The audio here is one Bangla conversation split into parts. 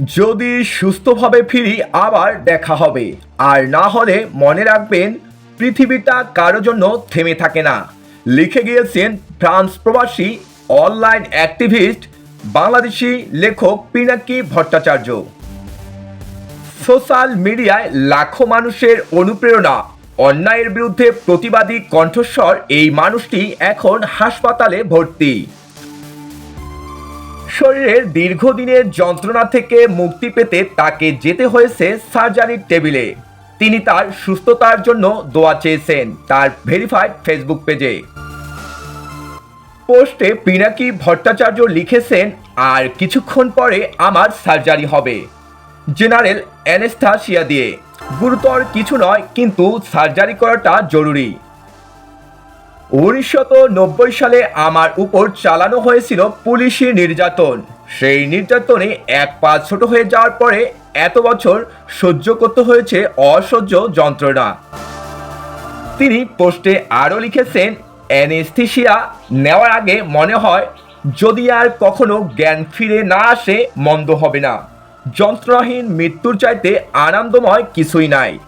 যদি সুস্থভাবে ফিরি, আবার দেখা হবে। আর না হলে মনে রাখবেন, পৃথিবীটা কারও জন্য থেমে থাকে না। লিখে গিয়েছেন ফ্রান্স প্রবাসী, অনলাইন অ্যাক্টিভিস্ট, বাংলাদেশি লেখক পিনাকি ভট্টাচার্য। সোশ্যাল মিডিয়ায় লাখো মানুষের অনুপ্রেরণা। অন্যায়ের বিরুদ্ধে প্রতিবাদী কণ্ঠস্বর এই মানুষটি এখন হাসপাতালে ভর্তি। শরীরের দীর্ঘদিনের যন্ত্রণা থেকে মুক্তি পেতে তাকে যেতে হয়েছে সার্জারির টেবিলে। তিনি তার সুস্থতার জন্য দোয়া চেয়েছেন তার ভেরিফাইড ফেসবুক পেজে। পোস্টে পিনাকি ভট্টাচার্য লিখেছেন, আর কিছুক্ষণ পরে আমার সার্জারি হবে। জেনারেল অ্যানেস্থাসিয়া দিয়ে, গুরুতর কিছু নয়, কিন্তু সার্জারি করাটা জরুরি। উনিশশো নব্বই সালে আমার উপর চালানো হয়েছিল পুলিশি নির্যাতন। সেই নির্যাতনে এক পা ছোট হয়ে যাওয়ার পরে এত বছর সহ্য করতে হয়েছে অসহ্য যন্ত্রণা। তিনি পোস্টে আরও লিখেছেন, অ্যানেস্থিসিয়া নেওয়ার আগে মনে হয় যদি আর কখনো জ্ঞান ফিরে না আসে, মন্দ হবে না। যন্ত্রণাহীন মৃত্যুর চাইতে আনন্দময় কিছুই নাই।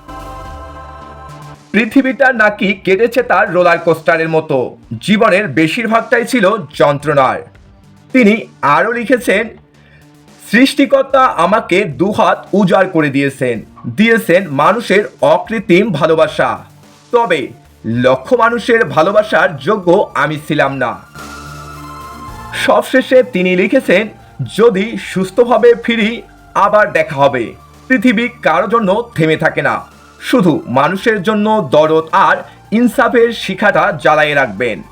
পৃথিবীটা নাকি কেটেছে তার রোলার কোস্টারের মতো। জীবনের বেশিরভাগটাই ছিল যন্ত্রণার। তিনি আরও লিখেছেন, সৃষ্টিকর্তা আমাকে দুহাত উজাড় করে দিয়েছেন। দিয়েছেন মানুষের অকৃত্রিম ভালোবাসা। তবে লক্ষ মানুষের ভালোবাসার যোগ্য আমি ছিলাম না। সবশেষে তিনি লিখেছেন, যদি সুস্থভাবে ফিরি, আবার দেখা হবে। পৃথিবী কারও জন্য থেমে থাকে না। শুধু মানুষের জন্য দরদ আর ইনসাফের শিখাটা জ্বালায়ে রাখবেন।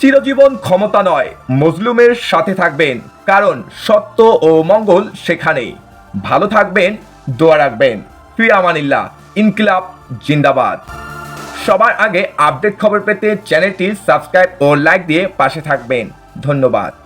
চিরজীবন ক্ষমতা নয়, মজলুমের সাথে থাকবেন, কারণ সত্য ও মঙ্গল সেখানেই। ভালো থাকবেন, দোয়া রাখবেন। ফি আমানিল্লাহ ইনকিলাব, জিন্দাবাদ। সবার আগে আপডেট খবর পেতে চ্যানেলটি সাবস্ক্রাইব ও লাইক দিয়ে পাশে থাকবেন। ধন্যবাদ।